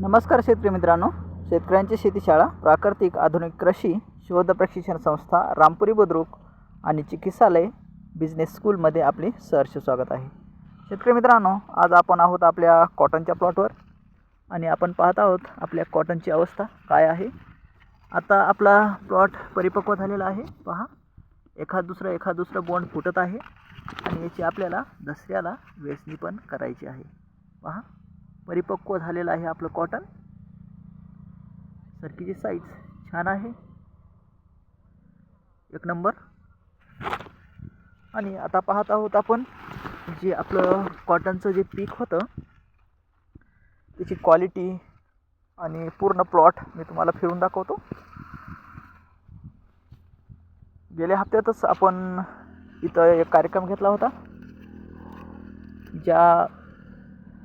नमस्कार शेतकरी मित्रांनो. शेतकऱ्यांची शेतीशाळा प्राकृतिक आधुनिक कृषी शोध प्रशिक्षण संस्था रामपुरी बुद्रुक आणि चिकित्सालय बिझनेस स्कूलमध्ये आपले सहर्ष स्वागत आहे. शेतकरी मित्रांनो आज आपण आहोत आपल्या कॉटनच्या प्लॉटवर आणि आपण पाहत आहोत आपल्या कॉटनची अवस्था काय आहे. आता आपला प्लॉट परिपक्व झालेला आहे. पहा एखाद दुसरं एखाद दुसरं बोंड फुटत आहे आणि याची आपल्याला दसऱ्याला वेचणी पण करायची आहे. पहा. परिपक्व झालेलं आहे आपलं कॉटन सरकीची साईज छान आहे. एक नंबर आणि आता पाहत आहोत आपण जे आपलं कॉटनचं जे पीक होतं त्याची क्वालिटी आणि पूर्ण प्लॉट मी तुम्हाला फिरून दाखवतो. गेल्या हप्त्यातच आपण इथं एक कार्यक्रम घेतला होता ज्या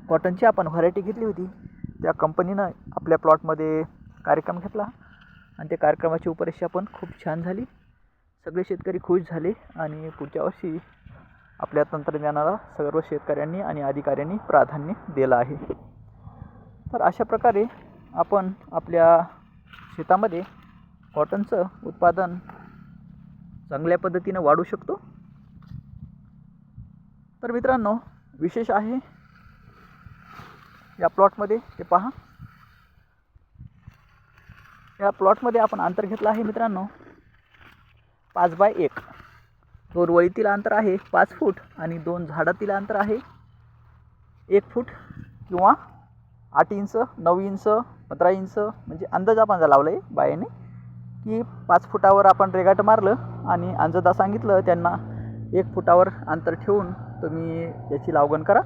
कॉटनची आपण व्हरायटी घेतली होती. त्या कंपनीनं आपल्या प्लॉटमध्ये कार्यक्रम घेतला. आणि त्या कार्यक्रमाची उपरेषा पण खूप छान झाली. सगळे शेतकरी खुश झाले आणि पुढच्या वर्षी आपल्या तंत्रज्ञानाला सर्व शेतकऱ्यांनी आणि अधिकाऱ्यांनी प्राधान्य दिलं आहे. तर अशा प्रकारे आपण आपल्या शेतामध्ये कॉटनचं उत्पादन चांगल्या पद्धतीनं वाढू शकतो. तर मित्रांनो विशेष आहे या प्लॉटमध्ये ते पहा. या प्लॉटमध्ये आपण अंतर घेतलं आहे मित्रांनो. पाच बाय एक. दोन वळीतील अंतर आहे पाच फूट आणि दोन झाडातील अंतर आहे एक फूट किंवा आठ इंच नऊ इंच पंधरा इंच म्हणजे अंदाज आपण जा लावला आहे बायाने की पाच फुटावर आपण रेगाट मारलं आणि अंजदा सांगितलं त्यांना एक फुटावर अंतर ठेवून तुम्ही याची लावगण करा.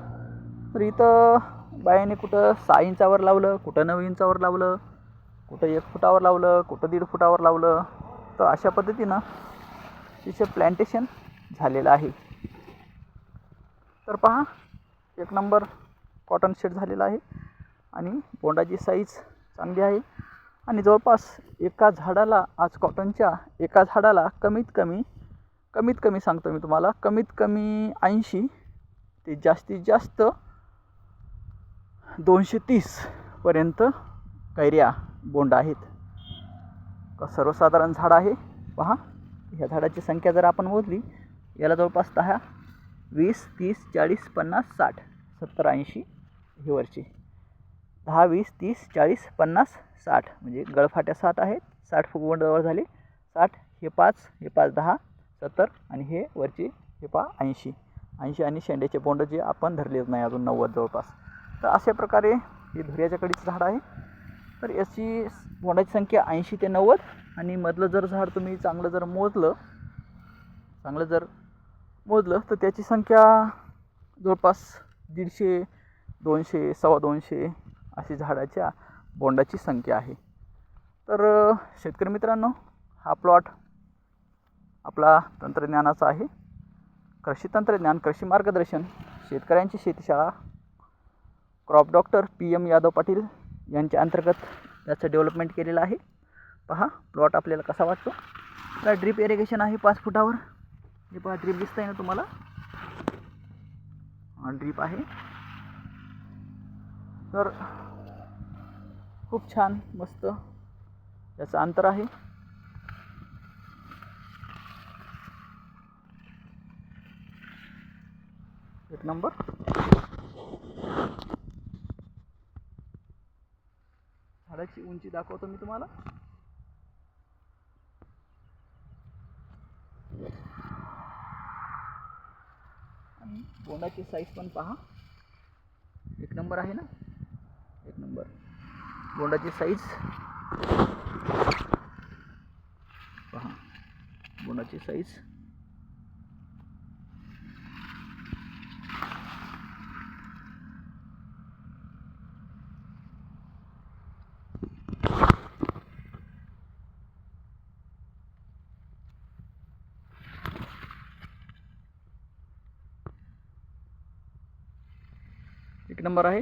तर इथं बायाने कुठं सहा इंचावर लावलं कुठं नऊ इंचावर लावलं कुठं एक फुटावर लावलं कुठं दीड फुटावर लावलं. तर अशा पद्धतीनं तिचे प्लॅन्टेशन झालेलं आहे. तर पहा एक नंबर कॉटन शेड झालेला आहे आणि बोंडाची साईज चांगली आहे. आणि जवळपास एका झाडाला आज कॉटनच्या एका झाडाला कमीत कमी कमीत कमी सांगतो मी तुम्हाला कमीत कमी ऐंशी ते जास्तीत जास्त दोनशे तीसपर्यंत कैऱ्या बोंड आहेत. सर्वसाधारण झाड आहे? पहा ह्या झाडाची संख्या जर आपण मोजली याला जवळपास दहा वीस तीस चाळीस पन्नास साठ सत्तर ऐंशी हे वरची. दहा वीस तीस चाळीस पन्नास साठ म्हणजे गळफाट्या साठ आहेत. साठ फुगवंडावर झाले. साठ हे पाच हे पाच दहा सत्तर आणि हे वरचे हे पा ऐंशी. ऐंशी आणि शेंड्याचे बोंड जे आपण धरलेच नाही अजून नव्वद जवळपास. तर अशा प्रकारे हे धुऱ्याच्या कडीचं झाड आहे. तर याची बोंडाची संख्या ऐंशी ते नव्वद आणि मधलं जर झाड तुम्ही चांगलं जर मोजलं चांगलं जर मोजलं तर त्याची संख्या जवळपास दीडशे दोनशे सव्वा दोनशे अशी झाडाच्या बोंडाची संख्या आहे. तर शेतकरी मित्रांनो हा प्लॉट आपला तंत्रज्ञानाचा आहे. कृषी तंत्रज्ञान कृषी मार्गदर्शन शेतकऱ्यांची शेतीशाळा crop doctor P M Yadav Patil यांच्या अंतर्गत याचं डेव्हलपमेंट केलेलं आहे. पहा प्लॉट आपल्याला कसा वाटतो? तर ड्रीप इरिगेशन आहे पाच फुटावर? हे पहा ड्रीप दिसतंय ना तुम्हाला? ड्रीप आहे. तर खूप छान मस्त याचं अंतर आहे. एक नंबर. झाडाची उंची दाखवतो मी तुम्हाला. आणि बोंडाची साईज पण पहा. एक नंबर आहे ना? एक नंबर बोंडाची साईज पहा. बोंडाची साईज एक नंबर आहे.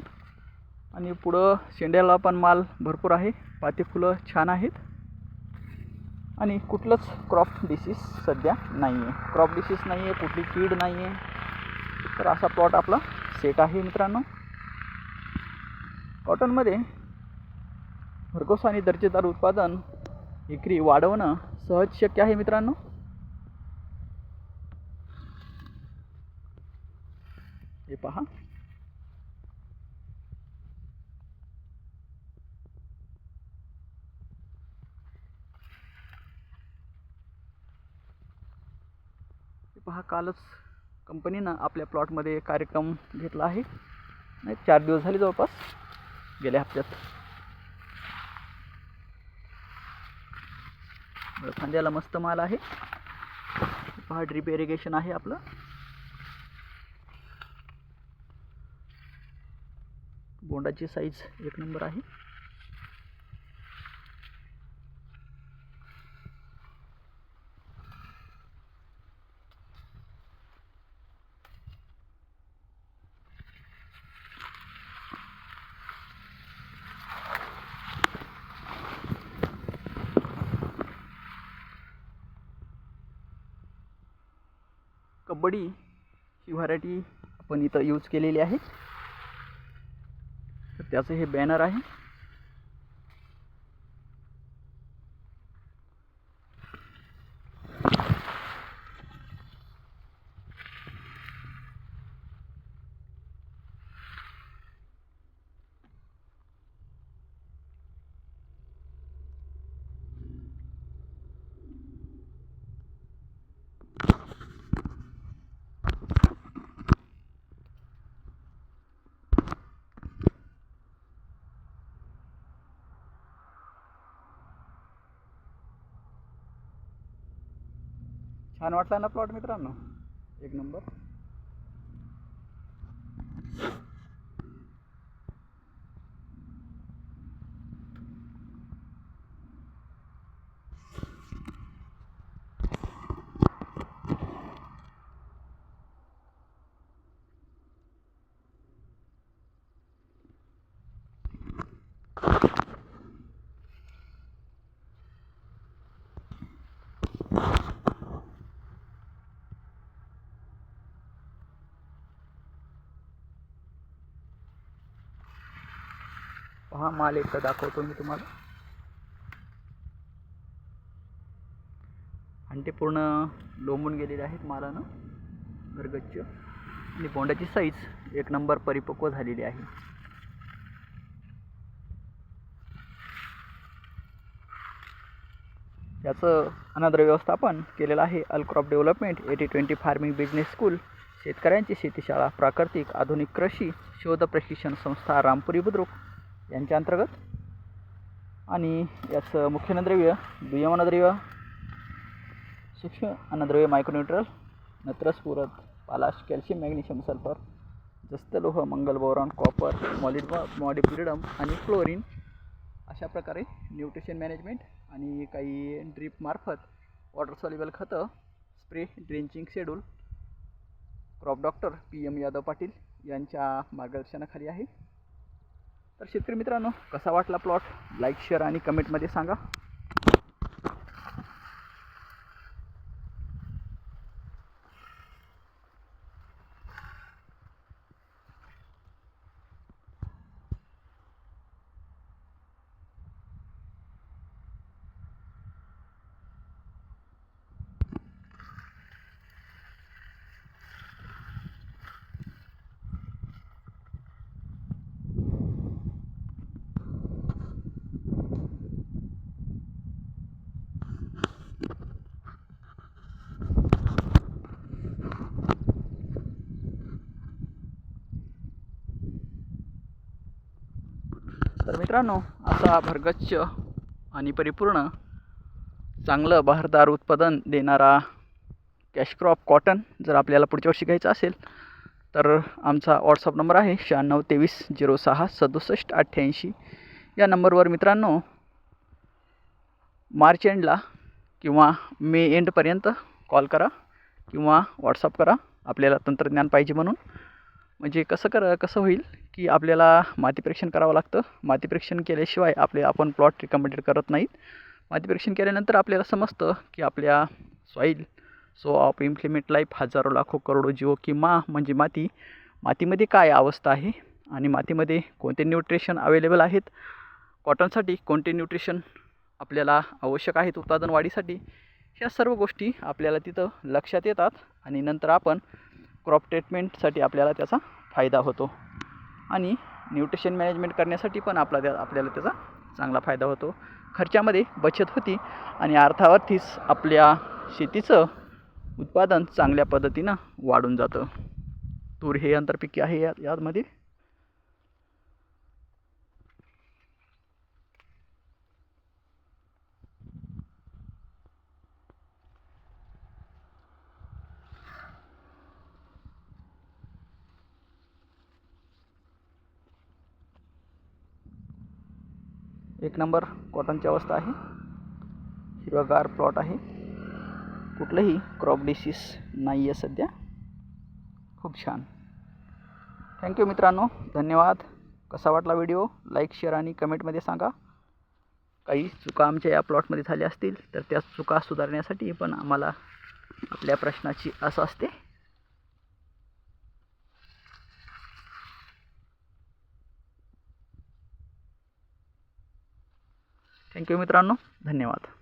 आणि पुढं शेंड्याला पण माल भरपूर आहे. पाती फुलं छान आहेत. आणि कुठलंच क्रॉप डिसीज सध्या नाही आहे क्रॉप डिसीज नाही आहे कुठली कीड नाही आहे तर असा प्लॉट आपला सेट आहे मित्रांनो. कॉटनमध्ये भरघोस आणि दर्जेदार उत्पादन विक्री वाढवणं सहज शक्य आहे मित्रांनो. हे पहा. पहा कालच कंपनीनं आपल्या प्लॉटमध्ये कार्यक्रम घेतला आहे. नाही चार दिवस झाले जवळपास गेल्या हप्त्यात. खांद्याला मस्त माल आहे. पहा ड्रीप इरिगेशन आहे आपलं. बोंडाची साईज एक नंबर आहे. कबड्डी ही व्हरायटी आपण इथं यूज केलेली आहे. तर त्याचं हे बॅनर आहे. छान वाटला ना प्लॉट मित्रांनो? एक नंबर पहा माल एकदा दाखवतो मी तुम्हाला. आणि ते पूर्ण लोंबून गेलेले आहेत मालानं घरगच्च. आणि बोंडाची साईज एक नंबर परिपक्व झालेली आहे. याचं अनाद्र व्यवस्थापन केलेलं आहे अलक्रॉप development eighty twenty farming business school शेतकऱ्यांची शेतीशाळा प्राकृतिक आधुनिक कृषी शोध प्रशिक्षण संस्था रामपुरी बुद्रुक. यांच्या अंतर्गत. आणि याचं मुख्य अन्नद्रव्य दुय्यम अन्नद्रव्य सूक्ष्म अन्नद्रव्य मायक्रोन्युट्रल नत्रस्फुरत पालाश कॅल्शियम मॅग्नेशियम सल्फर जस्त लोह मंगल बोरॉन कॉपर मॉलिड मॉडिप्लिडम आणि क्लोरीन अशा प्रकारे न्यूट्रिशन मॅनेजमेंट आणि काही ड्रीपमार्फत वॉटर सॉल्युबल खतं spray drenching schedule crop doctor P M Yadav Patil यांच्या मार्गदर्शनाखाली आहे. तर शेतकरी मित्रांनो कसा वाटला प्लॉट लाईक शेअर आणि कमेंटमध्ये सांगा तर मित्रांनो असा भरगच्च आणि परिपूर्ण चांगलं बहारदार उत्पादन देणारा कॅश क्रॉप कॉटन जर आपल्याला पुढच्या वर्षी घ्यायचा असेल तर आमचा व्हॉट्सअप नंबर आहे शहाण्णव तेवीस झिरो सहा सदुसष्ट अठ्ठ्याऐंशी. या नंबरवर मित्रांनो मार्च एंडला किंवा मे एंडपर्यंत कॉल करा किंवा व्हॉट्सअप करा. आपल्याला तंत्रज्ञान पाहिजे म्हणून. म्हणजे कसं कर कसं होईल की आपल्याला माती परीक्षण करावं लागतं. माती परीक्षण केल्याशिवाय आपले आपण प्लॉट रिकमेंडेड करत नाहीत. माती परीक्षण केल्यानंतर आपल्याला समजतं की आपल्या soil so of implement life हजारो लाखो करोडो जीव की मा म्हणजे माती मातीमध्ये काय अवस्था आहे आणि मातीमध्ये कोणते न्यूट्रिशन अवेलेबल आहेत? कॉटनसाठी कोणते न्यूट्रिशन आपल्याला आवश्यक आहेत उत्पादन वाढीसाठी? ह्या सर्व गोष्टी आपल्याला तिथं लक्षात येतात आणि नंतर आपण क्रॉप ट्रीटमेंटसाठी आपल्याला त्याचा फायदा होतो. आणि न्यूट्रिशन मॅनेजमेंट करण्यासाठी पण आपला त्या आपल्याला त्याचा चांगला फायदा होतो. खर्चामध्ये बचत होती आणि अर्थावर्थीच आपल्या शेतीचं उत्पादन चांगल्या पद्धतीनं वाढून जातं. तूर हे आंतरपिके आहे या यामध्ये? एक नंबर कॉटनची अवस्था आहे. हिरवागार प्लॉट आहे. कुठलंही क्रॉप डिसीस नाही आहे सध्या. खूप छान. थँक्यू मित्रांनो. धन्यवाद. कसा वाटला व्हिडिओ लाईक शेअर आणि कमेंटमध्ये सांगा. काही चुका आमच्या या प्लॉटमध्ये झाल्या असतील तर त्या चुका सुधारण्यासाठी पण आम्हाला आपल्या प्रश्नाची असं असते. थँक्यू मित्रांनो. धन्यवाद.